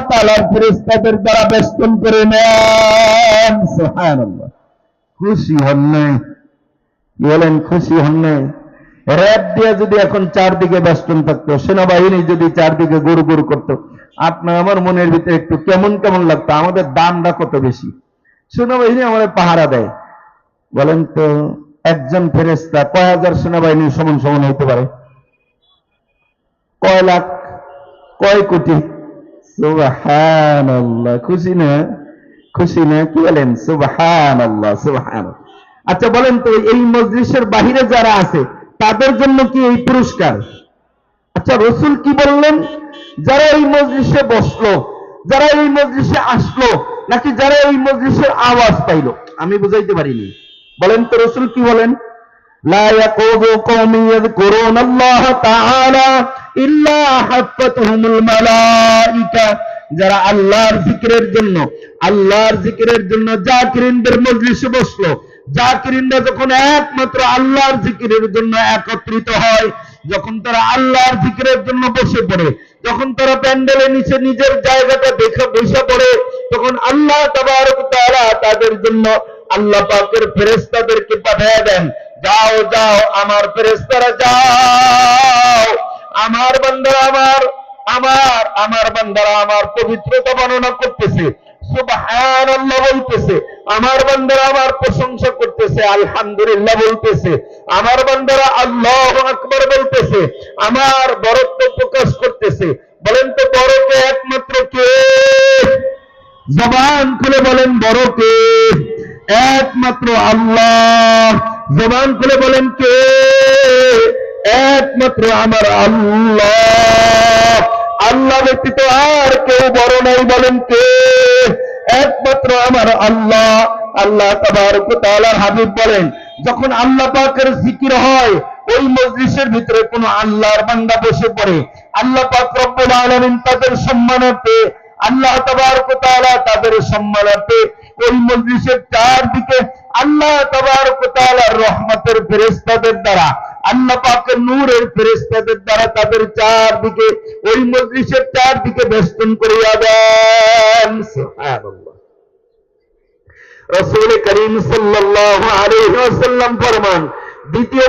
তাআলার ফেরেশতাদের দ্বারা বেষ্টন করে নেন। খুশি হন নাই? বলেন, খুশি হন নাই? র্যাব দিয়ে যদি এখন চারদিকে বেষ্টন থাকতো, সেনাবাহিনী যদি চারদিকে গুড় গুড় করতো, আপনার আমার মনের ভিতরে একটু কেমন কেমন লাগতো? আমাদের দামটা কত বেশি? সেনাবাহিনী আমাদের পাহারা দেয়। বলেন তো, একজন ফেরেস্তা কয় হাজার সেনাবাহিনীর সমান সমান হইতে পারে? কয় লাখ, কয় কোটি? খুশি না খুশি না কি বলেন সুবাহান সুবাহান আচ্ছা বলেন তো, এই মজলিসের বাহিরে যারা আছে, তাদের জন্য কি এই পুরস্কার? আচ্ছা রসুল কি বললেন? যারা এই মজলিসে বসল, যারা এই মজলিসে আসলো, নাকি যারা এই মজলিসের আওয়াজ পাইল? আমি বুঝাইতে পারিনি। বলেন তো, রসুল কি বলেন? লা ইয়াকুদু কওমি ইয়াযকুরুনাল্লাহ তাআলা যারা আল্লাহর জিকিরের জন্য, আল্লাহর জিকিরের জন্য যা কিরিন্দের মজলিসে বসল। যা কিরিন্দা যখন একমাত্র আল্লাহর জিকিরের জন্য একত্রিত হয়, যখন তারা আল্লাহর জিকিরের জন্য বসে পড়ে, যখন তারা প্যান্ডেলে নিচে নিজের জায়গাটা দেখে বসে পড়ে, তখন আল্লাহ তারা তাদের জন্য আল্লাহ পাকের ফেরেস্তাদেরকে পাঠিয়ে দেন, যাও যাও, আমার ফেরেস্তারা যাও। আমার বান্দারা আমার আমার আমার বান্দারা আমার পবিত্রতা বর্ণনা করতেছে। সুবহানাল্লাহ বলতেছে। আমার বান্দারা আমার প্রশংসা করতেছে, আলহামদুলিল্লাহ বলতেছে। আমার বান্দারা আল্লাহু আকবার বলতেছে, আমার বরত্ব প্রকাশ করতেছে। বলেন তো বড়কে একমাত্র কে? জবান খুলে বলেন বড় কে? একমাত্র আল্লাহ। জবান খুলে বলেন কে? একমাত্র আমার আল্লাহ। আল্লাহ ব্যতীত আর কেউ বড় নাই বলেন কে? একমাত্র আমার আল্লাহ। আল্লাহ তাআলার হাবিব বলেন, যখন আল্লাহ পাকের জিকির হয়, ওই মজলিসের ভিতরে কোন আল্লাহর বান্দা বসে পড়ে। আল্লাহ পাক রব্বুল আলামিন তাদের সম্মানার্থে আল্লাহ তাবারক তাআলা তাদের সম্মানার্থে ওই মজলিসের চারদিকে আল্লাহ তাবারক তাআলার রহমতের ফেরেশতাদের দ্বারা আল্লাহ নূরের ফেরেশতাদের দ্বারা তাদের চারদিকে, ওই মজলিসের চারদিকে বেষ্টন করিয়া দেন। রসুল করিম ফরমান, দ্বিতীয়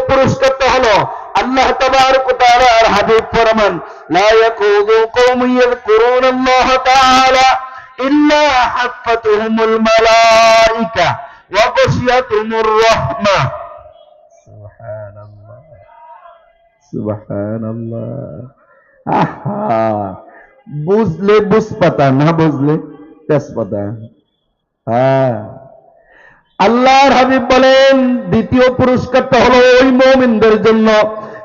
হলো আল্লাহ তাবারক ওয়া তাআলার হাবিব ফরমান, লা ইয়াকুযু কওমুন ইয়াযকুরুনাল্লাহ তাআলা ইল্লা হাফাতুহুমুল মালাইকা ওয়া বুঝলে বুঝপাতা, না বুঝলে তেজপাতা। হ্যাঁ। আল্লাহর হাবিব বলেন, দ্বিতীয় পুরস্কারটা হলো ওই মোমিনদের জন্য,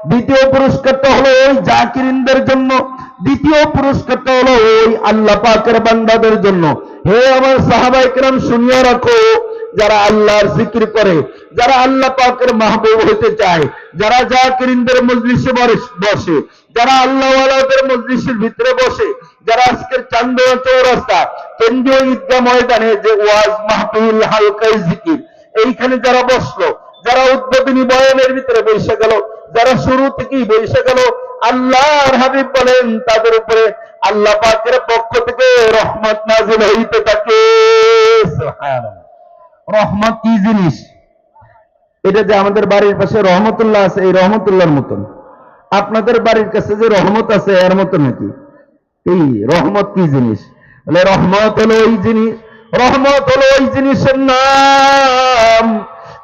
দ্বিতীয় পুরস্কারটা হলো ওই জাকিরিনদের জন্য, দ্বিতীয় পুরস্কারটা হলো ওই আল্লাহ পাকের বান্দাদের জন্য। হে আমার সাহাবাই কেরাম শুনিয়ে রাখো যারা আল্লাহর জিকির করে, যারা আল্লাহ পাকের মাহবুব হতে চায়, যারা জাকিরিনদের মজলিসে বসে যারা আল্লাহওয়ালাদের মজলিসের ভিতরে বসে, যারা আজকের চান্দোয়া চৌরাস্তা, কেন্দ্রীয় ঈদগাহ ময়দানে যে ওয়াজ মাহফিল হালকাই জিকির, এইখানে যারা বসল, যারা উদ্বোধনী বয়ানের ভিতরে বসে গেল, যারা শুরু থেকেই বসে গেল, আল্লাহর হাবিব বলেন, তাদের উপরে আল্লাহ পাকের পক্ষ থেকে রহমত নাজিল হইতে থাকে। রহমত কি জিনিস? এটা যে আমাদের বাড়ির পাশে রহমতুল্লাহ আছে, এই রহমতুল্লাহর মতন। আপনাদের বাড়ির কাছে যে রহমত আছে, এর মতো নাকি? এই রহমত কি জিনিস? বলে, রহমত হলো ওই জিনিস, রহমত হলো ওই জিনিসের নাম।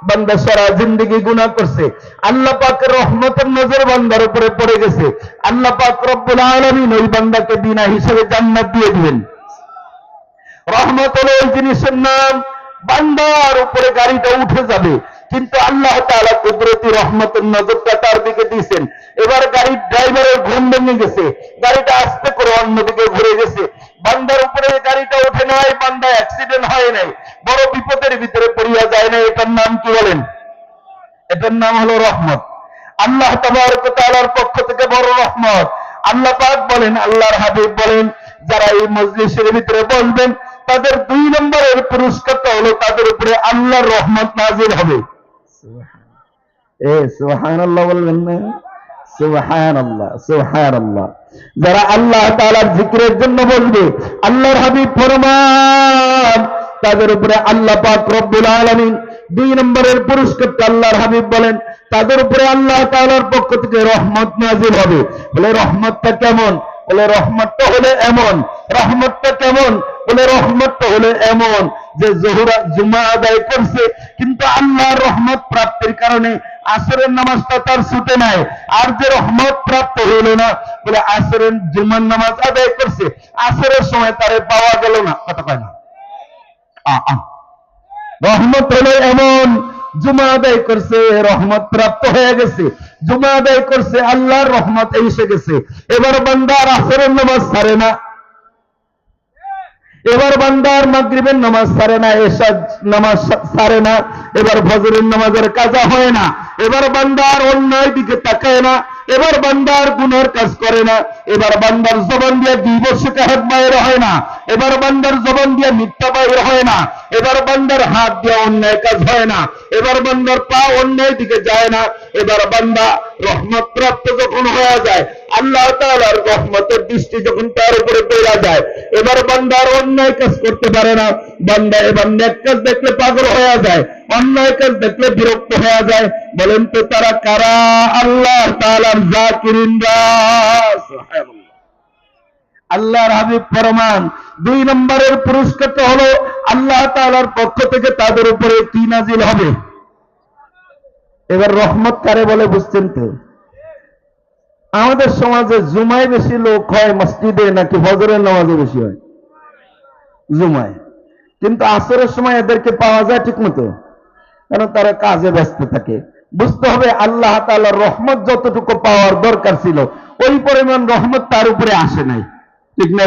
বান্দা সারা জিন্দগি গুনাহ করছে। আল্লাহ পাকের রহমতের নজর বান্দার উপরে পড়ে গেছে। আল্লাহ পাক রব্বুল আলামিন ওই বান্দাকে বিনা হিসেবে জান্নাত দিয়ে দিবেন। রহমত হলো ওই জিনিসের নাম। বান্দার উপরে গাড়িটা উঠে যাবে। কিন্তু আল্লাহ তাআলা কুদরতি রহমতের নজরটা তার দিকে দিয়েছেন। এবার গাড়ির ড্রাইভারের ঘুম ভেঙে গেছে। গাড়িটা আস্তে করে অন্যদিকে ঘুরে গেছে। বান্দার উপরে গাড়িটা ওঠে নাই, বান্দা অ্যাক্সিডেন্ট হয় নাই, বড় বিপদের ভিতরে পড়িয়া যায় না এটার নাম কি বলেন? এটার নাম হলো রহমত। আল্লাহ তাবারক তাআলার পক্ষ থেকে বড় রহমত। আল্লাহ পাক বলেন, আল্লাহর হাবিব বলেন, যারা এই মজলিসের ভিতরে বলবেন তাদের দুই নম্বরের পুরস্কারটা হলো তাদের উপরে আল্লাহর রহমত নাজিল হবে। যারা আল্লাহ তাআলার জিকিরের জন্য বলবে আল্লাহর হাবিব ফরমান, তাদের উপরে আল্লাহ পাক রব্বুল আলামিন দুই নম্বরের পুরস্কারটা আল্লাহর হাবিব বলেন, তাদের উপরে আল্লাহ তালার পক্ষ থেকে রহমত নাজিল হবে। বলে রহমতটা কেমন? বলে রহমতটা হলে এমন। রহমতটা কেমন? বলে রহমতটা হলে এমন যে জহুরা জুমা আদায় করছে, কিন্তু আল্লাহর রহমত প্রাপ্তির কারণে আসরের নামাজটা তার ছুটে নাই। আর যে রহমত প্রাপ্ত হইল না, বলে আসরের জুমার নামাজ আদায় করছে, আসরের সময় তারে পাওয়া গেল না। কথা কয় না। রহমত হলো এমন জুমা আদায় করছে, রহমত প্রাপ্ত হয়ে গেছে। জুমা আদায় করছে, আল্লাহর রহমত এসে গেছে। এবার বান্দার আসরের নামাজ ছাড়ে না। এবার বান্দার মাগরিবের নামাজ ছাড়ে না, এসার নামাজ ছাড়ে না। এবার ফজরের নামাজের কাজা হয় না। এবার বান্দার অন্যায় দিকে তাকায় না। এবার বান্দার গুনার কাজ করে না। এবার বান্দার জবান দিয়ে দুই বর্ষ কাহাত বাইরে হয় না। এবার বান্দার জবান দিয়ে মিথ্যা হয় না। এবার বান্দার হাত দিয়ে অন্যায় কাজ হয় না। এবার বান্দার পা অন্যায় দিকে যায় না। এবার বান্দা রহমত প্রাপ্ত যখন হয়ে যায়, আল্লাহ তাআলার রহমতের দৃষ্টি যখন তার উপরে পড়া যায়, এবার বান্দার অন্যায় কাজ করতে পারে না। বান্দা এবার নেক কাজ দেখলে পাগল হয়ে যায়, অন্যায় কাজ দেখলে বিরক্ত হয়ে যায়। বলেন তো তারা কারা? আল্লাহ তাআলার জাকিরিনরা। আল্লাহর হাবিব ফরমান। দুই নম্বরের পুরস্কারটা হলো আল্লাহ তাআলার পক্ষ থেকে তাদের উপরে কি নাজিল হবে? এবার রহমত কারে বলে বুঝছেন তো? আমাদের সমাজে জুমায় বেশি লোক হয় মসজিদে নাকি ফজরের নামাজে বেশি হয়? জুমায়। কিন্তু আসরের সময় এদেরকে পাওয়া যায় ঠিক মতো কারণ তারা কাজে ব্যস্ত থাকে। বুঝতে হবে আল্লাহ তাআলার রহমত যতটুকু পাওয়ার দরকার ছিল, ওই পরিমাণ রহমত তার উপরে আসে নাই। ঠিক না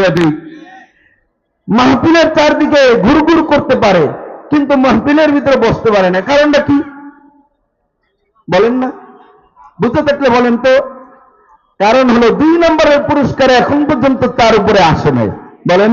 মাহফিলের চারদিকে ঘুরঘুর করতে পারে, কিন্তু মাহফিলের ভিতরে বসতে পারে না। কারণটা কি? বলেন না। বুঝতে থাকলে বলেন তো। কারণ হলো দুই নম্বরের পুরস্কার এখন পর্যন্ত তার উপরে আসে নাই। বলেন।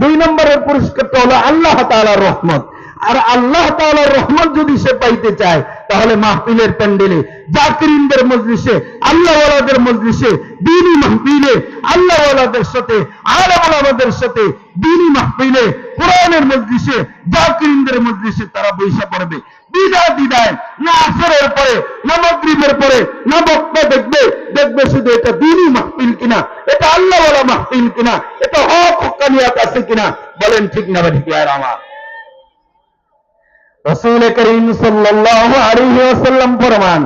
দুই নম্বরের পুরস্কারটা হলো আল্লাহ তালার রহমত। আর আল্লাহ তাআলার রহমত যদি সে পাইতে চায়, তাহলে মাহফিলের প্যান্ডেলে, জাকিরিনদের মজলিসে, আল্লাহওয়ালাদের মজলিসে, দিনী মাহফিলে, আল্লাহওয়ালাদের সাথে আলামাদের সাথে দিনী মাহফিলে, কোরআনের মজলিসে, জাকিরিনদের মজলিসে তারা বৈশা পড়বে। দিদা দিদায় না আসরের পরে, না মাগরিবের পরে, না বক্তা দেখবে দেখবে শুধু এটা দিনী মাহফিল কিনা, এটা আল্লাহওয়ালা মাহফিল কিনা, এটা হক হকানিয়াত আছে কিনা, বলেন ঠিক না ঠিক আর আমার। রসুল করিম আলাইহি ফরমান,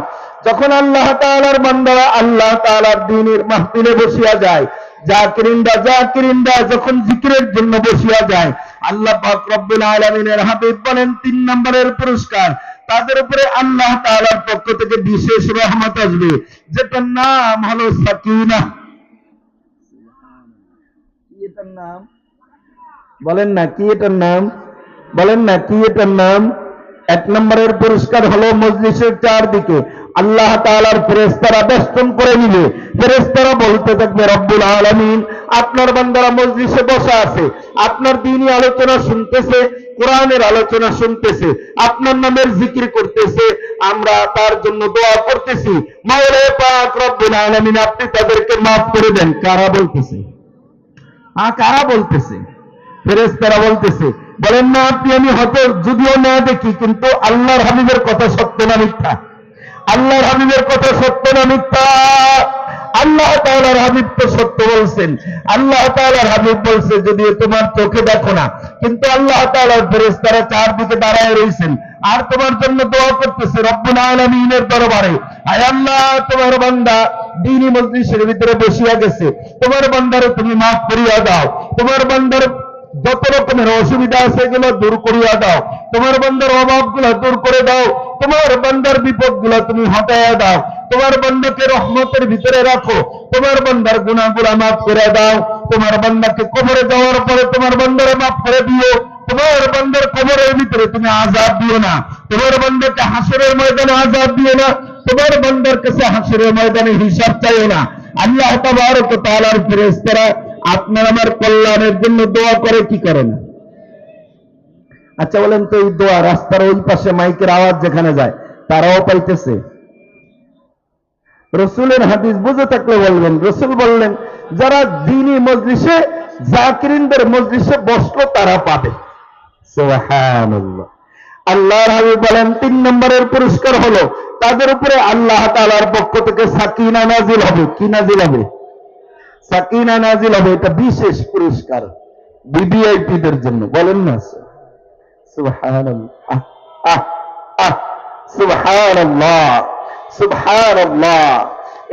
যখন আল্লাহ তাআলার বান্দারা আল্লাহ তাআলার দ্বীনের মাহফিলে বসিয়া যায়, জাকিরিনরা জাকিরিনরা যখন জিকিরের জন্য বসিয়া যায়, আল্লাহ রব্বুল আলামিনের হাবিব বলেন, তিন নম্বরের পুরস্কার, তাদের উপরে আল্লাহ তাআলার পক্ষ থেকে বিশেষ রহমত আসবে, যেটার নাম হলো সাকিনা। এটার নাম? বলেন না, কি এটার নাম? বলেন না, কি এটার নাম? এক নম্বরের পুরস্কার হলো মজলিসের চারদিকে। আল্লাহ তাআলার ফেরেশতারা বেষ্টন করে নিবে। ফেরেশতারা বলতে থাকবে, রব্বুল আলামিন, আপনার বান্দারা মজলিসে বসা আছে। আপনার দিনই আলোচনা শুনতেছে, কোরআনের আলোচনা শুনতেছে, আপনার নামের জিকির করতেছে, আমরা তার জন্য দোয়া করতেছি। মাওলা পাক রব্বুল আলামিন, আপনি তাদেরকে মাফ করে দেন। কারা বলতেছে? হ্যাঁ কারা বলতেছে? ফেরেশতারা বলতেছে বলেন, না, আপনি, আমি হয়তো যদিও না দেখি, কিন্তু আল্লাহর হাবিবের কথা সত্য না মিথ্যা। আল্লাহর হাবিবের কথা সত্য না মিথ্যা। আল্লাহ তাআলার হাবিব তো সত্য বলছেন। আল্লাহ তাআলার হাবিব বলছে, যদিও তোমার চোখে দেখো না, কিন্তু আল্লাহ তাআলার ফেরেশতারা চারদিকে দাঁড়ায় রয়েছেন আর তোমার জন্য দোয়া করতেছে রব্বুল আলামিনের দরবারে। আয় আল্লাহ, তোমার বান্দা দিনী মজলিসের ভিতরে বসিয়া গেছে। তোমার বান্দারে তুমি মাফ করিয়া দাও। তোমার বান্দার যত রকমের অসুবিধা আছে এগুলো দূর করিয়া দাও। তোমার বান্দার অভাবগুলা দূর করে দাও। তোমার বান্দার বিপদগুলা তুমি হটাইয়া দাও। তোমার বান্দাকে রহমতের ভিতরে রাখো। তোমার বান্দার গুণাগুলা মাফ করে দাও। তোমার বান্দাকে কবরে যাওয়ার পরে তোমার বান্দারে মাফ করে দিও। তোমার বান্দার কবরের ভিতরে তুমি আজাদ দিও না। তোমার বান্দাকে হাসরের ময়দানে আজাদ দিও না। তোমার বান্দার কাছে হাসরের ময়দানে হিসাব চাইও না। আল্লাহ তাবারক তাআলার ফেরেশতারা আপনার আমার কল্যাণের জন্য দোয়া করে, কি করে না? আচ্ছা বলেন তো এই দোয়া, রাস্তার ওই পাশে মাইকের আওয়াজ যেখানে যায়, তারাও পাইতেছে। রসুলের হাদিস বুঝে থাকলে বলবেন, রসুল বললেন, যারা দিনী মজলিসে, জাকিরিনদের মজলিসে বসল, তারা পাবে। আল্লাহর হাবিব বলেন, তিন নম্বরের পুরস্কার হলো, তাদের উপরে আল্লাহ তাআলার পক্ষ থেকে সাকিনা নাজিল হবে। কি নাজিল হবে? সাকিনা নাজিল হবে, এটা বিশেষ পুরস্কার বিবিআইপিদের জন্য, বলেন না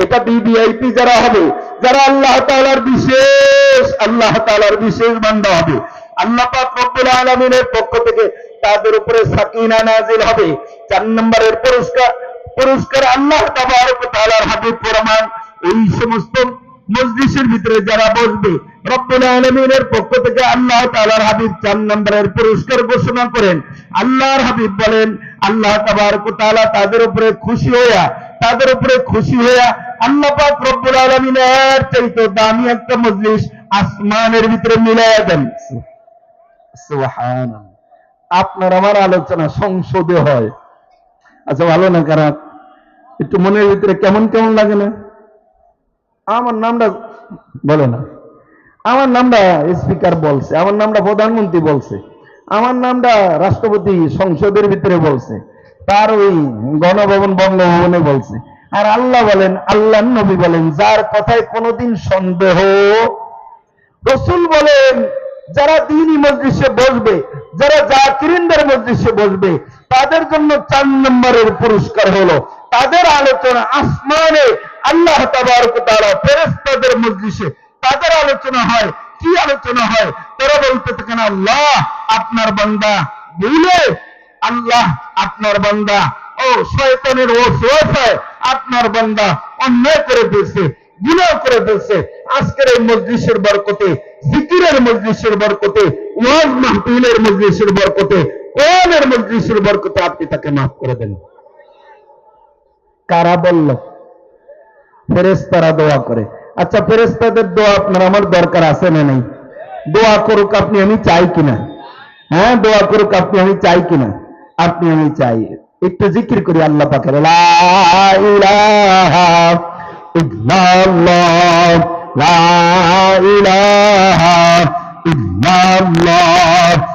এটা বিবিআইপি যারা হবে, যারা আল্লাহ তাআলার বিশেষ, আল্লাহ তাআলার বিশেষ বান্দা হবে। আল্লাহ রব্বুল আলামিনের পক্ষ থেকে তাদের উপরে সাকিনা নাজিল হবে। চার নম্বরের পুরস্কার পুরস্কার আল্লাহ তাআলার হাবিব ফরমান এই সমস্ত মজলিসের ভিতরে যারা বসবে, রব্বুল আলমিনের পক্ষ থেকে আল্লাহ তাআলার হাবিব চার নম্বরের পুরস্কার ঘোষণা করেন। আল্লাহর হাবিব বলেন, আল্লাহ তাবারক তাআলা তাদের উপরে খুশি হইয়া, তাদের উপরে খুশি হইয়া আল্লাহ পাক রব্বুল আলমিনের চাইতে দামি একটা মজলিস আসমানের ভিতরে মিলাইয়া দেন। আপনার আমার আলোচনা সংসদে হয়। আচ্ছা ভালো না খারাপ? একটু মনের ভিতরে কেমন কেমন লাগে না? আমার নামটা বলে না। আমার নামটা স্পিকার বলছে, আমার নামটা প্রধানমন্ত্রী বলছে, আমার নামটা রাষ্ট্রপতি সংসদের ভিতরে বলছে, তার ওই গণভবন, বঙ্গভবনে বলছে। আর আল্লাহ বলেন, আল্লাহ নবী বলেন, যার কথায় কোনোদিন সন্দেহ। রসুল বলেন, যারা দিনই মজলিসে বসবে, যারা জাকিরিনদের মজলিসে বসবে তাদের জন্য চার নম্বরের পুরস্কার হলো। তাদের আলোচনা আসমানে আল্লাহ তাবারক তাআলা মজলিসে। তাদের আলোচনা হয়, কি আলোচনা হয়? তারা বলতে থাকেন, আল্লাহ আপনার বান্দা বুঝলে আল্লাহ আপনার বান্দা, ও শয়তানের ও সোয়াফায় আপনার বান্দা অন্যায় করে দিয়েছে গুনাহ করে ফেলছে। আজকের এই মজলিসের বরকতে, জিকিরের মজলিসের বরকতে, ওয়াজ মাহফিলের মজলিসের বরকতে কোরআনের মজলিসের বরকতে আপনি তাকে মাফ করে দেন। কারা বলল? ফেরেস্তারা দোয়া করে। আচ্ছা ফেরেস্তাদের দোয়া আপনার আমার দরকার আছে না নেই? দোয়া করুক আপনি, আমি চাই কিনা? হ্যাঁ দোয়া করুক আপনি, আমি চাই কিনা? আপনি, আমি চাই। একটু জিকির করি আল্লাহ পাকের। লা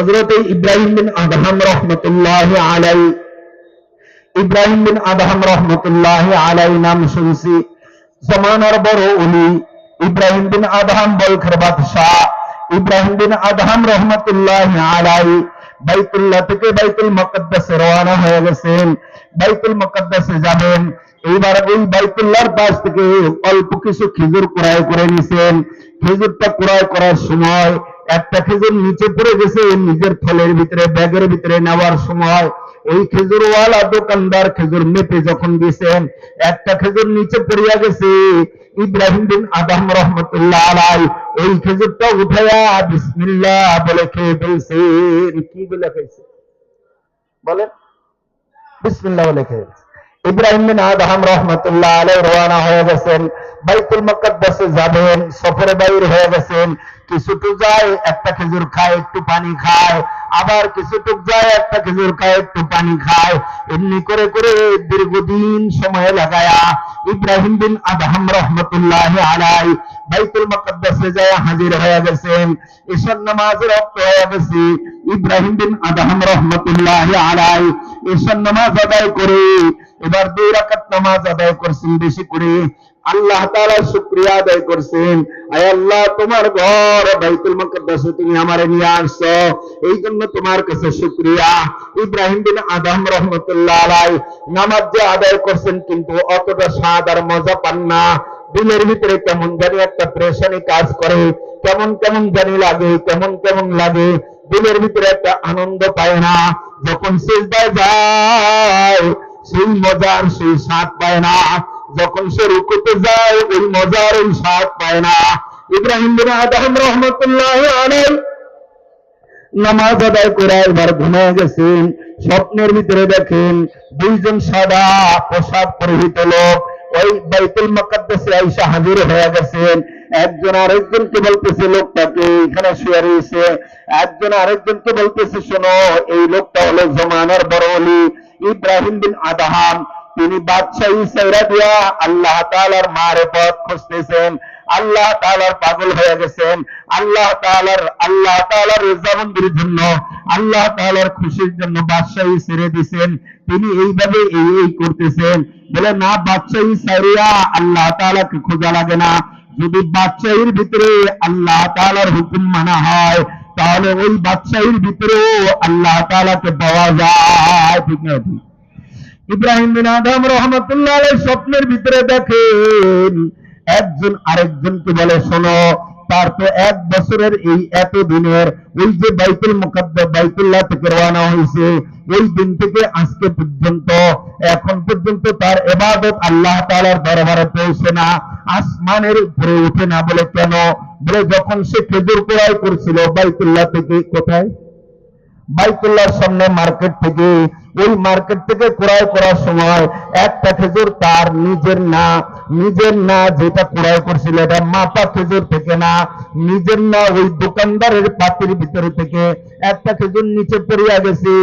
হযরত ইব্রাহিম বিন আদহাম রহমতুল্লাহ আলাই ইব্রাহিম বিন আদহাম রহমতুল্লাহ আলাই নাম শুনছি। জমানার বড় উনি ইব্রাহিম বিন আদহাম বলখের বাদশাহ, ইব্রাহিম বিন আদহাম রহমতুল্লাহ আলাই বাইতুল্লাহ থেকে বাইতুল মুকদ্দাসে রওনা হয়ে গেছেন। বাইতুল মুকদ্দাসে যাবেন। এইবার ওই বাইতুল্লাহর পাশ থেকে অল্প কিছু খেজুর ক্রয় করে নিছেন। খেজুরটা ক্রয় করার সময় একটা খেজুর নিচে পড়ে গেছে নিজের থলের ভিতরে, ব্যাগের ভিতরে নেওয়ার সময়। ওই খেজুরওয়ালা দোকানদার খেজুর মেপে যখন দিয়েছেন, একটা খেজুর নিচে পড়িয়া গেছে। ইব্রাহিম বিন আদম রহমতুল্লাহ আলাই ওই খেজুরটা উঠাইয়া বিসমিল্লাহ বলে খেয়ে ফেলছেন। কি বলে খেয়েছে বলেন। বিসমিল্লাহ বলে খেয়েছে ইব্রাহিম বিন আদহাম রহমতুল্লাহ আলাই রওনা হয়ে গেছেন, বাইতুল মুকদ্দাসে যাবেন, সফরে বাইর হয়ে গেছেন। কিছুটুক যায়, একটা খেজুর খায়, একটু পানি খায়। আবার কিছুটুক যায়, একটা খেজুর খায়, একটু পানি খায়। এমনি করে করে দীর্ঘদিন সময় লাগায়া ইব্রাহিম বিন আদহাম রহমতুল্লাহ আলাই বাইতুল মুকদ্দাসে যায় হাজির হয়ে গেছেন। ঈশান নামাজের রক্ত হয়ে গেছে। ইব্রাহিম বিন আদহাম রহমতুল্লাহ আলাই ঈশান নামাজ আদায় করে। এবার দুই রাকাত নামাজ আদায় করছেন বেশি করে। আল্লাহ তাআলা শুকরিয়া আদায় করছেন। আয় আল্লাহ, তোমার ঘর বাইতুল মুকদ্দাসে তুমি আমারে নিয়ে আসছো। এই জন্য তোমার কাছে শুকরিয়া। ইব্রাহিম বিন আদম রহমতুল্লাহ আলাই নামাজ যে আদায় করছেন কিন্তু অতটা স্বাদ আর মজা পান না। দিলের ভিতরে কেমন জানি একটা প্রেশানি কাজ করে। কেমন কেমন জানি লাগে, কেমন কেমন লাগে। দিলের ভিতরে একটা আনন্দ পায় না। যখন সেজদায় যায়, সেই মজার সেই স্বাদ পায় না। যখন সে রুকুতে যায়, ওই মজার ওই স্বাদ পায় না। ইব্রাহিম বিন আদম রহমতুল্লাহ আলাই নামাজ আদায় করে একবার ঘুমিয়ে গেছেন। স্বপ্নের ভিতরে দেখেন দুইজন সাদা পোশাক পরিহিত লোক, ওই বাইতুল মকাদ্দাসে আইসা হাজির হয়ে গেছেন। একজন আরেকজনকে বলতেছে, লোকটাকে এখানে শুয়ে রয়েছে। একজন আরেকজনকে বলতেছে, শোনো, এই লোকটা হলো জমানার বড় অলি ইব্রাহিম বিন আদাহাম। তিনি বাদশাহী সাইরা দিয়া আল্লাহ তাআলার মারেফত খুঁজতেছেন। আল্লাহ তাআলার পাগল হয়ে গেছেন। আল্লাহ তাআলার আল্লাহ তাআলার রেজামন্দির জন্য, আল্লাহ তাআলার খুশির জন্য বাদশাহী ছেড়ে দিছেন। তিনি এইভাবে এই এই করতেছেন। বলে, না, বাদশাহী সারিয়া আল্লাহ তাআলাকে খোঁজা লাগে না। যদি বাদশাহীর ভিতরে আল্লাহ তাআলার হুকুম মানা হয়, তাহলে ওই বাদশাহীর ভিতরেও আল্লাহ তাআলাকে পাওয়া যায়। ঠিক না, ঠিক। ইব্রাহিম বিন আদম রহমতুল্লাহ স্বপ্নের ভিতরে দেখেন, একজন আরেকজনকে বলে, শোনো, তার তো এক বছরের এই এত দিনের, ওই যে বাইতুল মুকাদ্দাস, বাইতুল্লাহ থেকে রওনা হয়েছে, ওই দিন থেকে আজকে পর্যন্ত, এখন পর্যন্ত তার এবাদত আল্লাহ তাআলার দরবারে পৌঁছে না, আসমানের উপরে উঠে না। বলে, কেন? বলে, যখন সে খেজুর ক্রয় করছিল, বাইতুল্লাহ থেকে কোথায়? বাইতুল্লাহর সামনে মার্কেট থেকে ওই মার্কেট থেকে ক্রয় করার সময় একটা খেজুর তার নিজের না নিজের না যেটা ক্রয় করছিল এটা মাপা খেজুর থেকে না, নিজের না ওই দোকানদারের পাতির ভিতরে থেকে একটা খেজুর নিচে পড়িয়া গেছে।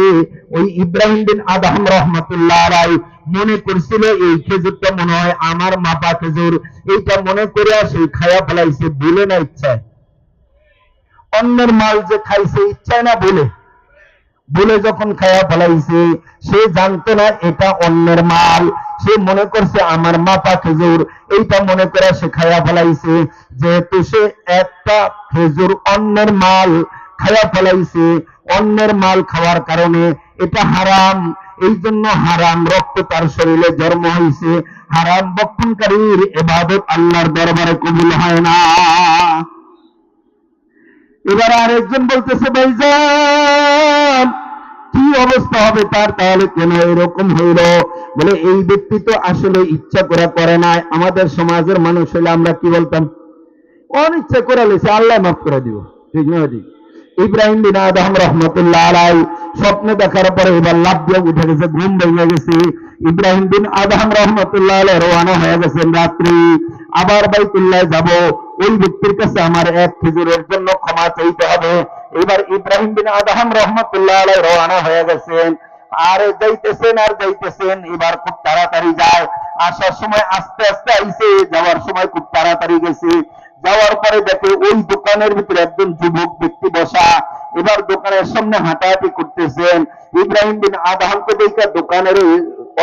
ওই ইব্রাহিম বিন আদহাম রহমতুল্লাহ রাই মনে করছিল, এই খেজুরটা মনে হয় আমার মাপা খেজুর। এইটা মনে করিয়া সেই খায়া ফেলাইছে বলে না ইচ্ছায়। অন্যের মাল যে খাইছে ইচ্ছায় না বলে। বলে যখন খায়া ফেলাইছে, সে জানতো না এটা অন্যের মাল। সে মনে করছে, আমার মাপা খেজুর এইটা মনে করে সে খায়া ফেলাইছে, যেহেতু সে একটা খেজুর অন্যের মাল খায়া ফেলাইছে। অন্যের মাল খাওয়ার কারণে এটা হারাম। এই জন্য হারাম রক্ত তার শরীরে জন্ম হয়েছে হারাম বক্ষণকারীর এবাদত আল্লাহর দরবারে কবুল হয় না। এবার আরেকজন বলতেছে, ভাইজান কি অবস্থা হবে তার তাহলে কেন এরকম হইল? বলে এই ব্যক্তি তো আসলে ইচ্ছা করা করে নাই। আমাদের সমাজের মানুষ হলে আমরা কি বলতাম? অনিচ্ছা করে লেছে আল্লাহ মাফ করে দিব। ঠিক না ঠিক? ইব্রাহিম বিন আদম রহমতুল্লাহ আলাই স্বপ্নে দেখার পরে এবার লাভ দিয়ে উঠে গেছে, ঘুম ভেঙে গেছে। ইব্রাহিম বিন আদম রহমতুল্লাহ আলাই রওনা হয়ে গেছেন রাত্রি। আবার বাইতুল্লাহ যাব। ওই ব্যক্তির কাছে আমার এক খেজুরের জন্য ক্ষমা চাইতে হবে। এবার ইব্রাহিম বিন আদহাম রহমতুল্লাহ আলাই রওনা হয়ে গেছেন। আর যাইতেছেন আর যাইতেছেন, এবার খুব তাড়াতাড়ি যায়। আসার সময় আস্তে আস্তে আইছে, যাওয়ার সময় খুব তাড়াতাড়ি গেছে। যাওয়ার পরে দেখে ওই দোকানের ভিতরে একজন যুবক ব্যক্তি বসা, এবার দোকানের সামনে হাঁটাহাঁটি করতেছেন। ইব্রাহিম বিন আদহামকে দেখে দোকানের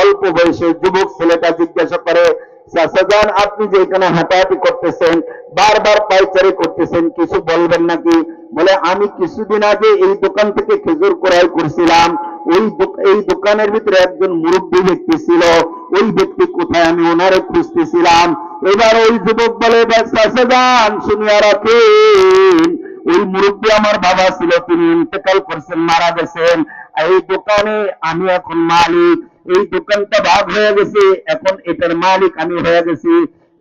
অল্প বয়সে যুবক ছেলেটা জিজ্ঞাসা করে চাচাজান আপনি যে এখানে হাঁটাহাঁটি করতেছেন, বারবার পাইচারি করতেছেন, কিছু বলবেন নাকি? বলে, আমি কিছুদিন আগে এই দোকান থেকে খেজুর ক্রয় করছিলাম। ওই এই দোকানের ভিতরে একজন মুরব্বী ব্যক্তি ছিল। ওই ব্যক্তি কোথায় আমি ওনারে খুঁজতেছিলাম। এবার ওই যুবক বলে চাচাজান শুনিয়া রাখেন। ওই মুরব্বী আমার বাবা ছিল, তিনি ইন্তেকাল করছেন, মারা গেছেন। এই দোকানে আমি এখন মালিক। এই দোকানটা ভাগ হয়ে গেছে, এখন এটার মালিক আমি হয়ে গেছি।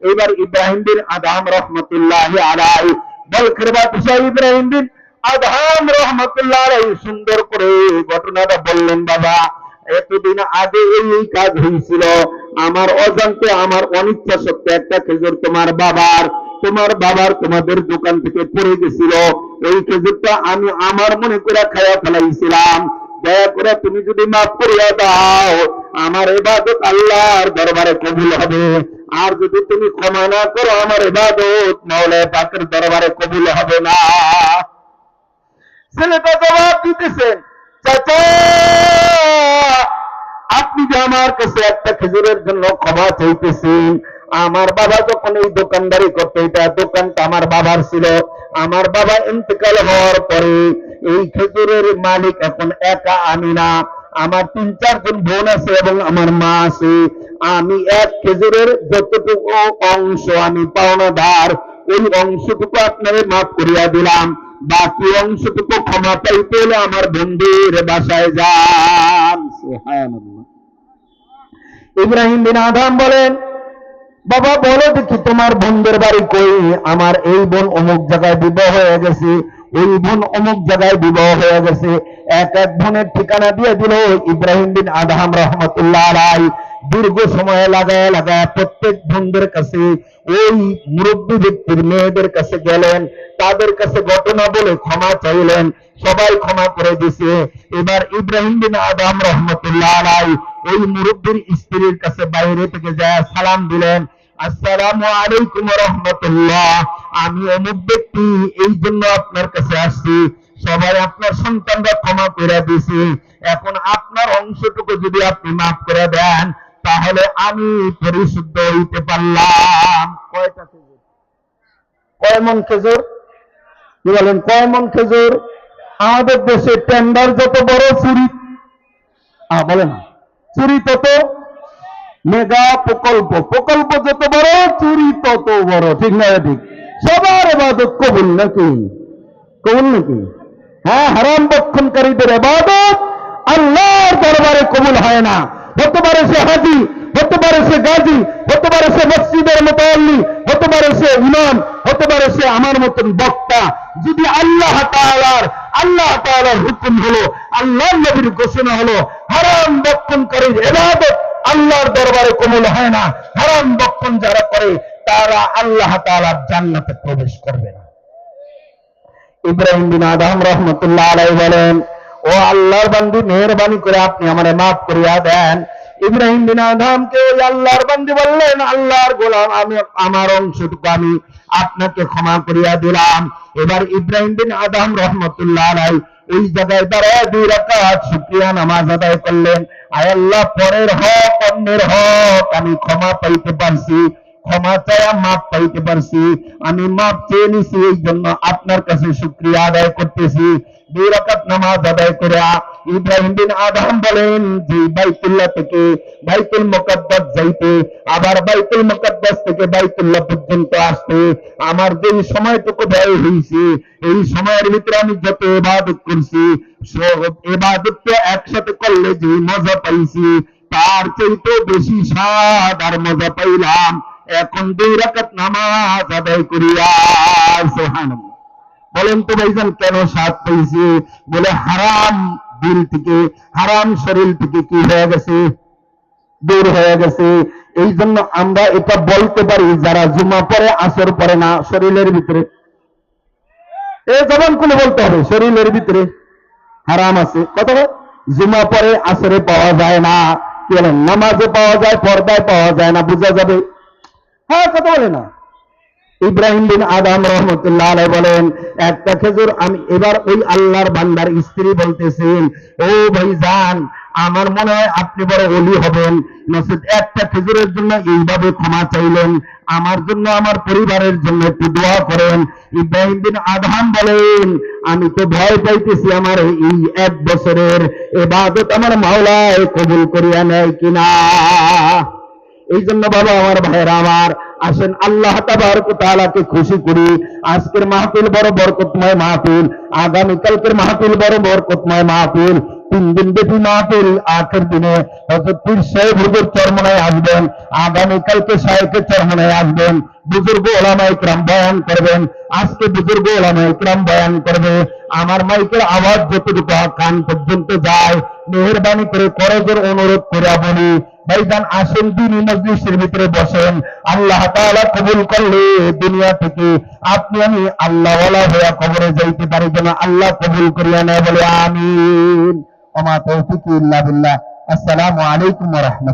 এবার ইব্রাহিম বিন আদাম রহমতুল্লাহ আলাই বলখের বাদশাহ ইব্রাহিম বিন আদাম রহমতুল্লাহ আলাই সুন্দর করে ঘটনাটা বললেন, বাবা, এতদিন আগে এই কাজ হয়েছিল আমার অজান্তে আমার অনিচ্ছা সত্ত্বে একটা খেজুর তোমার বাবার তোমার বাবার তোমাদের দোকান থেকে পড়ে গেছিল। এই খেজুরটা আমি আমার মনে করে খাইয়া ফেলাইছিলাম। দয়া করে তুমি যদি মাফ করিয়া দাও, আমার এবাদত আল্লাহর দরবারে কবুল হবে। আর যদি তুমি ক্ষমা না করো, আমার এবাদত মাওলা পাকের দরবারে কবুল হবে না। ছেলেটা জবাব দিতেছেন চাচা, আপনি যে আমার কাছে একটা খেজুরের জন্য ক্ষমা চাইতেছেন, আমার বাবা যখন এই দোকানদারি করতে, এটা দোকানটা আমার বাবার ছিল আমার বাবা ইন্তেকাল হওয়ার পরে এই খেজুরের মালিক এখন একা, আমি না। আমার তিন চারজন বোন আছে এবং আমার মা আছে। আমি এক খেজুরের যতটুকু অংশ আমি পাওনাদার, ওই অংশটুকু আপনারে মাফ করিয়া দিলাম। বাকি অংশটুকু ক্ষমা পাইতে হলে আমার বন্ধুর বাসায় যান। ইব্রাহিম বিন আদাম বলেন বাবা, বলো দেখি তোমার বোনদের বাড়ি কই? আমার এই বোন অমুক জায়গায় বিবাহ হয়ে গেছে ওই বোন অমুক জায়গায় বিবাহ হয়ে গেছে। এক এক বোনের ঠিকানা দিয়ে দিল ইব্রাহিম বিন আদহাম রহমতুল্লাহ আলাই দীর্ঘ সময় লাগায় লাগায় প্রত্যেক বোনদের কাছে ওই মুরব্বী ব্যক্তির মেয়েদের কাছে গেলেন, তাদের কাছে ঘটনা বলে ক্ষমা চাইলেন, সবাই ক্ষমা করে দিছে। এবার ইব্রাহিম বিন আদম রহমতুল্লাহ আলাই ওই মুরব্বীর স্ত্রীর কাছে বাইরে থেকে যায় সালাম দিলেন আসসালামু আলাইকুম রহমতুল্লাহ। আমি অমুক ব্যক্তি এই জন্য আপনার কাছে আসছি। সবাই আপনার সন্তানরা ক্ষমা করে দিছে এখন আপনার অংশটুকু যদি আপনি মাফ করে দেন তাহলে আমি পরিশুদ্ধ হইতে পারলাম। কয়টা খেজুর? কয় মন খেজুর? কি বলেন কয় মন খেজুর? আমাদের দেশে টেন্ডার যত বড় চুরি আ, বলেন চুরি তত মেগা প্রকল্প। প্রকল্প যত বড়, চুরি তত বড়। ঠিক না ঠিক? সবার এবাদত কবুল নাকি? কবুল নাকি? হ্যাঁ হারাম বক্ষণকারীদের এবাদত আল্লাহর দরবারে কবুল হয় না। হতে পারে সে হাজি হতে পারে সে গাজী হতে পারে সে মসজিদের মোতাল্লি হতে পারে সে ইমাম হতে পারে সে আমার মতন বক্তা, যদি আল্লাহ তাআলার আল্লাহ তাআলার হুকুম হলো আল্লাহ নবীর ঘোষণা হলো, হারাম বক্ষণকারীর এবাদত আল্লাহর দরবারে কবুল হয় না। হারাম বক্ষণ যারা করে, তারা আল্লাহ তাআলার জান্নাতে প্রবেশ করবে না। ইব্রাহিম বিন আদম রহমতুল্লাহ আলাই বলেন, ও আল্লাহর বান্দি, মেহরবানি করে আপনি আমারে মাফ করিয়া দেন। ইব্রাহিম বিন আদমকে ওই আল্লাহর বান্দি বললেন, আল্লাহর গোলাম, আমি, আমার অংশটুকু আমি আপনাকে ক্ষমা করিয়া দিলাম। এবার ইব্রাহিম বিন আদম রহমতুল্লাহ আলাই ওই জায়গায় দাঁড়ায় দুই রাকাত শুকরিয়া নামাজ আদায় করলেন। আয় আল্লাহ, পরের হক অন্যের হক, আমি ক্ষমা পাইতে পারছি, ক্ষমা চায়া মাপ পাইতে পারছি, আমি মাপ চেয়ে নিছি এই জন্য আপনার কাছে শুক্রিয়া আদায় করতেছি। দুই নামাজ আদায় করে ইব্রাহিম বিন আদম বলেন, যে বাইতুল্লাহ থেকে বাইতুল মুকাদ্দাস যাইতে, আবার বাইতুল মুকাদ্দাস থেকে বাইতুল্লাহ পর্যন্ত আসতে, আমার যে সময়টুকু ব্যয় হয়েছে এই সময়ের ভিতরে আমি যত ইবাদত করছি, সব ইবাদত একসাথে করলে যে মজা পাইছি তার চাইতে বেশি স্বাদ আর মজা পাইলাম। এখন দুই রাকাত নামাজ আদায় করিয়া, সুবহানাল্লাহ। বলেন তো ভাইজান, কেন স্বাদ পেয়েছি বলে, হারাম দিল থেকে, হারাম শরীর থেকে কি হয়ে গেছে? দূর হয়ে গেছে। এই জন্য আমরা এটা বলতে পারি, যারা জুমা পরে আসর পরে না, শরীরের ভিতরে। এই জবান খুলে বলতে হবে, শরীরের ভিতরে হারাম আছে। কত জুমা পরে আসরে পাওয়া যায় না। কি বলেন নামাজে পাওয়া যায়, পর্দায় পাওয়া যায় না, বোঝা যাবে? হ্যাঁ কথা বলে না। ইব্রাহিম বিন আদম রহমতুল্লাহ আলাই বলেন, একটা খেজুর আমি এবার ওই আল্লাহর বান্দার স্ত্রী বলতেছেন ও ভাইজান, আমার মনে হয় আপনি বড় অলি হবেন। নসিদ, একটা খেজুরের জন্য এইভাবে ক্ষমা চাইলেন। আমার জন্য, আমার পরিবারের জন্য একটু দোয়া করেন। ইব্রাহিম বিন আদহাম বলেন, আমি তো ভয় পাইতেছি আমার এই এক বছরের এবাদত আমার মাওলায় কবুল করিয়া নেয় কিনা? এই জন্য বাবা আমার ভাইয়েরা আমার, আসেন আল্লাহ তাআলাকে খুশি করি। আজকের মাহফিল বড় বরকতময় মাহফিল আগামী কালকের মাহফিল বড় বরকতময় মাহফিল। তিন দিন ব্যাপী মাহফিল, আখের দিনে পীর সাহেব হুজুর চরমনায় আসবেন আগামী কালকে সাহেবের চরমনায় আসবেন। বুজুর্গ ওলামা ইকরাম বয়ান করবেন, আজকে বুজুর্গ ওলামা ইকরাম বয়ান করবে। আমার মাইকের আওয়াজ যতটুকু কান পর্যন্ত যায়, মেহরবানি করে করজের অনুরোধ করে বলি ভাইজান আসেন দিনই মজলিসের ভিতরে বসেন। আল্লাহ তাআলা কবুল করলে দুনিয়া থেকে আপনি আমি আল্লাহ ওয়ালা হইয়া কবরে যাইতে পারি যেন আল্লাহ কবুল করিয়া নেয় বলে আমিন। ওমা তৌফিক ইল্লা বিল্লাহ। আসসালামু আলাইকুম ওয়া রাহমাতুল্লাহ।